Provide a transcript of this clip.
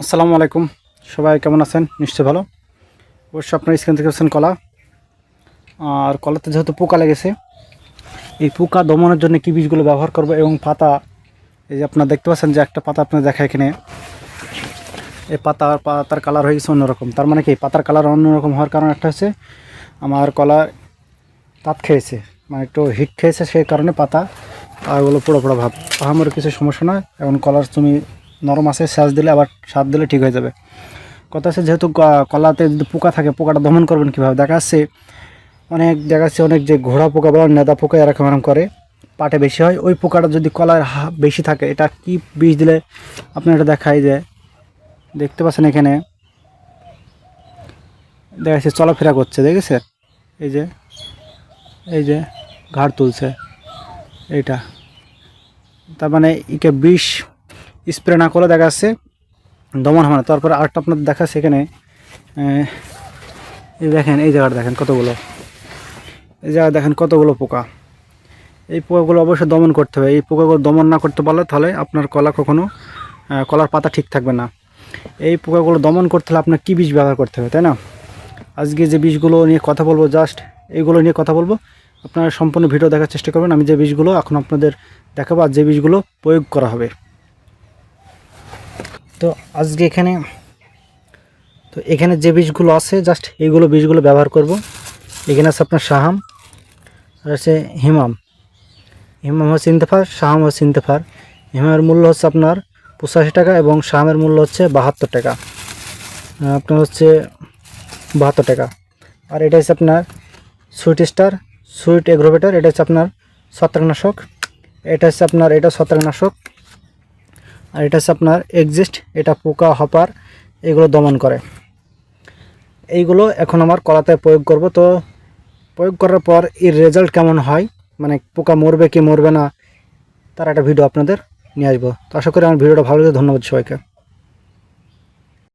আসসালামু আলাইকুম। সবাই কেমন আছেন? নিশ্চয় ভালো। অবশ্য আপনার স্ক্রিন থেকে পাচ্ছেন কলা। আর কলাতে যেহেতু পোকা লেগেছে, এই পোকা দমনের জন্য কী বীজগুলো ব্যবহার করব এবং পাতা, এই যে আপনারা দেখতে পাচ্ছেন যে একটা পাতা আপনার দেখা এখানে, এই পাতা পাতার কালার হয়ে গেছে অন্যরকম। তার মানে কি? পাতার কালার অন্যরকম হওয়ার কারণ একটা হচ্ছে, আমার কলা তাপ খেয়েছে মানে একটু হিট খেয়েছে সেই কারণে পাতা, পাতাগুলো পুরো পুরো ভাব। আমার কিছু সমস্যা নয়, এখন কলার তুমি নরম আছে, শ্বাস দিলে আবার স্বাদ দিলে ঠিক হয়ে যাবে। কথা আছে যেহেতু কলাতে যদি পোকা থাকে, পোকাটা দমন করবেন কীভাবে? দেখা যাচ্ছে অনেক, দেখা যাচ্ছে অনেক যে ঘোড়া পোকা বা নেদা পোকা এরকম এরকম করে, পাটে বেশি হয়। ওই পোকাটা যদি কলার বেশি থাকে, এটা কি বিষ দিলে? আপনি এটা দেখাই যে, দেখতে পাচ্ছেন এখানে, দেখা যাচ্ছে চলাফেরা করছে, দেখেছে? এই যে এই যে ঘাড় তুলছে, এইটা। তার মানে একে বিষ স্প্রে না করে দেখা যাচ্ছে দমন হবে না। তারপরে আরেকটা আপনাদের দেখা সেখানে এই দেখেন, এই জায়গাটা দেখেন কতগুলো। এই জায়গায় দেখেন কতগুলো পোকা। এই পোকাগুলো অবশ্যই দমন করতে হবে। এই পোকাগুলো দমন না করতে পারলে তাহলে আপনার কলা কখনো কলার পাতা ঠিক থাকবে না। এই পোকাগুলো দমন করতে হলে আপনার কী বীজ ব্যবহার করতে হবে, তাই না? আজকে যে বীজগুলো নিয়ে কথা বলব জাস্ট এইগুলো নিয়ে কথা বলব। আপনারা সম্পূর্ণ ভিডিও দেখার চেষ্টা করবেন। আমি যে বীজগুলো এখন আপনাদের দেখাবো আর যে বীজগুলো প্রয়োগ করা হবে। তো আজকে এখানে, তো এখানে যে বীজগুলো আছে জাস্ট এইগুলো বীজগুলো ব্যবহার করব। এখানে আছে আপনার শাহাম, আর আছে হিমাম। হিমাম হচ্ছে ইন্তেফার, শাহাম হচ্ছে ইন্তেফার। হিমামের মূল্য হচ্ছে আপনার পঁচাশি টাকা এবং শাহামের মূল্য হচ্ছে বাহাত্তর টাকা। আপনার হচ্ছে বাহাত্তর টাকা। আর এটা হচ্ছে আপনার সুইট স্টার, সুইট এগ্রোভেটার, এটা হচ্ছে আপনার ছত্রাকনাশক। এটা হচ্ছে আপনার, এটা ছত্রাকনাশক। আর এটা হচ্ছে আপনার এক্সিস্ট এটা পোকা, হপার, এগুলো দমন করে। এইগুলো এখন আমার কলাতে প্রয়োগ করব। তো প্রয়োগ করার পর এর রেজাল্ট কেমন হয়? মানে পোকা মরবে কি মরবে না? তার একটা ভিডিও আপনাদের নিয়ে আসব। তো আশা করি আমার ভিডিওটা ভালো লাগে ধন্যবাদ সবাইকে।